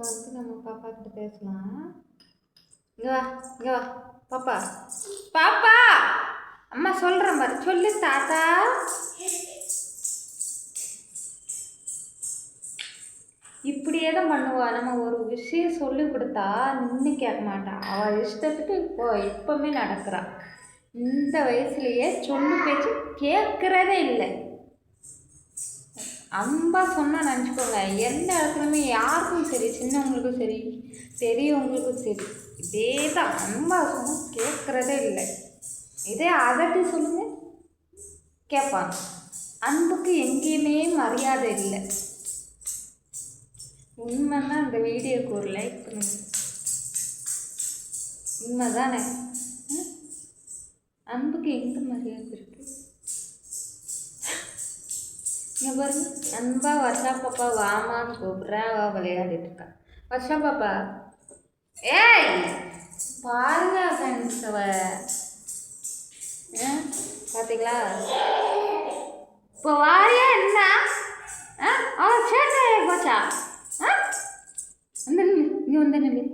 வந்து நம்ம பாப்பா கிட்ட பேசலாம். இங்க வா இங்க வா பாப்பா. பாப்பா! அம்மா சொல்கிறேன் பாரு சொல்லு தாத்தா. இப்படியே தான் பண்ணுவா. நம்ம ஒரு விஷயம் சொல்லி கொடுத்தா நின்று கேட்க மாட்டான் அவள் இஷ்டத்துக்கு இப்போ இப்போவுமே நடக்கிறான் இந்த வயசுலயே சொல்லு பேச்சு கேட்குறதே இல்லை. அம்பா சொன்னால் நினச்சிக்கோங்க. எந்த இடத்துலையுமே யாருக்கும் சரி சின்னவங்களுக்கும் சரி பெரியவங்களுக்கும் சரி இதே தான் அன்பாக சொன்னால் கேட்குறதே இல்லை. இதே அதட்டி சொல்லுங்கள் கேட்பாங்க அன்புக்கு எங்கேயுமே மரியாதை இல்லை. உண்மைன்னா இந்த வீடியோக்கு ஒரு லைக் பண்ணுங்க. உண்மைதானே? அன்புக்கு எங்கே மரியாதை இருக்குது இங்கே பாருங்க அன்பா வர்ஷா பாப்பா வாமான்னு கூப்பிட்றா அவள் விளையாடிட்டு இருக்கா வர்ஷா பாப்பா ஏய் பாருங்க ஃப்ரெண்ட்ஸ் அவ ஆ, இப்போ வாரியா என்ன ஆ அவ சேட்டை போச்சா ஆ வந்து நில்லு இங்கே வந்து நில்லு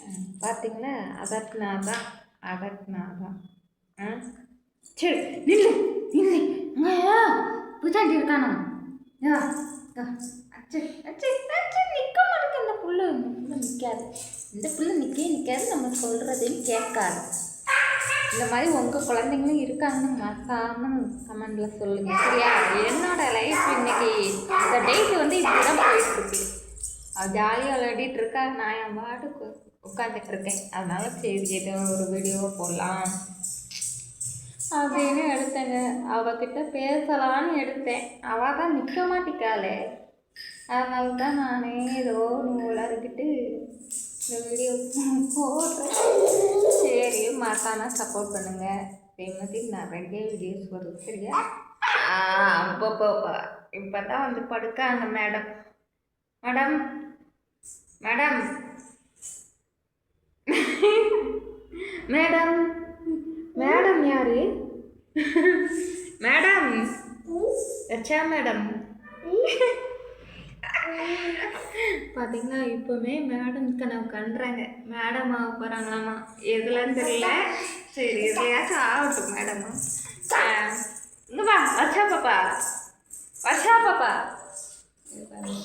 ஆ, தான் அதட்டினாதான் அதட்டினாதான் ஆ சரி நில்லு பூச்சாண்டி இருக்கானா? நிற்க மாட்டேங்க இந்த புள்ள. இந்த நிற்காது இந்த புள்ள நிற்கவே நிற்காது நம்ம சொல்கிறதையும் கேட்காது. இந்த மாதிரி உங்கள் குழந்தைங்களும் இருக்காங்கன்னு மறக்காமல் கமெண்டில் சொல்லுங்கள் சரியா? என்னோட லைஃப் இன்னைக்கு இந்த டேட் வந்து இப்படி தான் போயிட்டுருக்கு அவள் ஜாலியாக விளையாடிட்டு இருக்கா? நான் என் பாட்டுக்கு உட்காந்துட்டு இருக்கேன். அதனால சரி ஏதோ ஒரு வீடியோவை போடலாம். அப்படின்னு எடுத்தேங்க. அவகிட்ட பேசலான்னு எடுத்தேன். அவள் தான் நிற்க மாட்டிக்காளே. அதனால தான் நானே ஏதோ நூலாகிக்கிட்டு இந்த வீடியோ போடுறேன். சரி மறக்காமல் சப்போர்ட் பண்ணுங்கள் இதே மாதிரி நிறைய வீடியோஸ் வருது சரியா? அப்பப்போ இப்போ தான் வந்து படுக்காங்க madam madam madam madam madam யாரு? மேடம். ரச்சா மேடம். பார்த்தீங்கன்னா இப்போவுமே மேடம் கனவு கண்டுறாங்க மேடம் ஆக போகிறாங்களாமா எதுலன்னு தெரியல. சரி எதுலையாச்சும் ஆகட்டும் மேடமா. இங்கே வா வர்ஷா பாப்பா. வர்ஷா பாப்பா.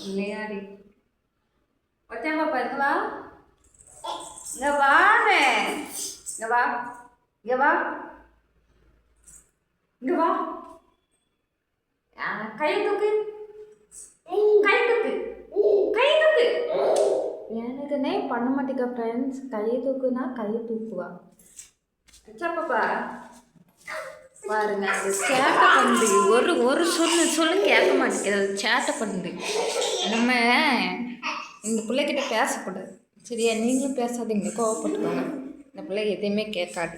விளையாடி வர்ஷா பாப்பா இங்கே வா. இங்கே வாங்க இங்கே வா. இங்கே வா. இங்கே வா. ஆ, கை தூக்கு. கை தூக்கு. கை தூக்கு. எனக்குன்னே பண்ண மாட்டேங்க ஃப்ரெண்ட்ஸ் கை தூக்குனா கை தூக்குவா. அச்சா பாப்பா. பாருங்க அது சேட்டை பண்ணுது ஒரு ஒரு சொல்லு சொல்லு கேட்க மாட்டேங்குது. அது சேட்டை பண்ணுது நம்ம இந்த பிள்ளைகிட்ட பேசக்கூடாது. சரியா? நீங்களும் பேசாதீங்க. கோவப்பட்டுக்கோங்க. இந்த பிள்ளை எதையுமே கேட்காது.